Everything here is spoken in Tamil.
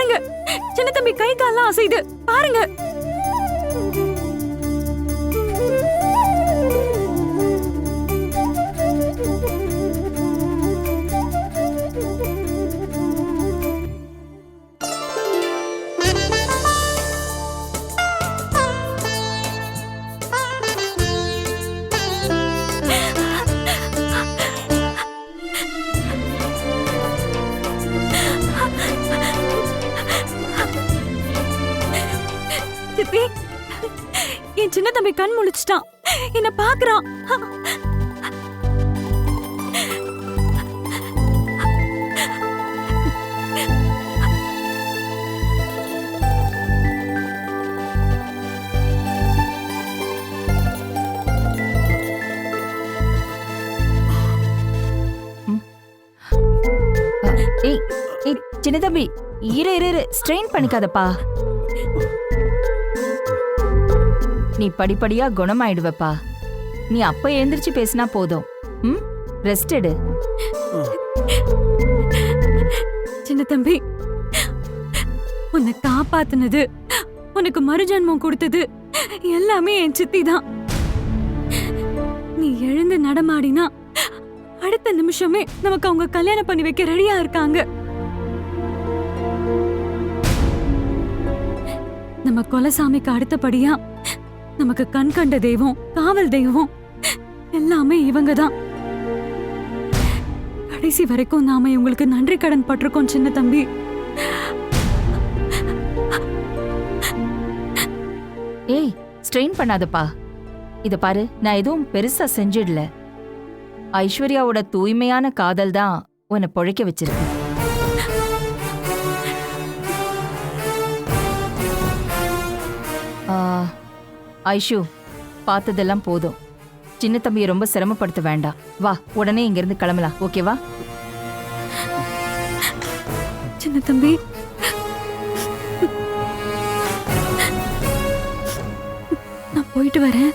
பாருங்க. சின்ன தம்பி கை கால்லாம் அசைது பாருங்க. சின்ன தம்பி கண் முழிச்சிட்டான். என்ன பாக்குறான் சின்ன தம்பி இரு இரு ஸ்ட்ரெயின் பண்ணிக்காதப்பா. நீ படிப்படியா குணமாயிடுவப்பா. நீ அப்ப எழுந்திரிச்சு பேசினா போதும். ம்? ரெஸ்ட் எடு. சின்ன தம்பி உன்னை காப்பாத்துனது உனக்கு மறுஜன்மம் கொடுத்தது எல்லாமே என் சித்தி தான் நீ எழுந்து நடமாடினா அடுத்த நிமிஷமே நமக்கு அவங்க கல்யாணம் பண்ணி வைக்க ரெடியா இருக்காங்க. நம்ம குலசாமிக்கு அடுத்தபடியா நமக்கு கண் கண்ட தெய்வம் காவல் தெய்வம் எல்லாமே இவங்க தான் கடைசி வரைக்கும் நாம இவங்களுக்கு நன்றி கடன் பட்டிருக்கோம் சின்ன தம்பி. ஏய் ஸ்ட்ரெயின் பண்ணாதப்பா. இத பாரு நான் எதுவும் பெருசா செஞ்சிடல. ஐஸ்வர்யாவோட தூய்மையான காதல் தான் உன்னை பொழைக்க வச்சிருக்கு. ஐஷு பார்த்ததெல்லாம் போதும். சின்ன தம்பியை ரொம்ப சிரமப்படுத்த வேண்டாம். வா உடனே இங்கிருந்து கிளம்பலாம். ஓகேவா? சின்ன தம்பி. நான் போயிட்டு வரேன்.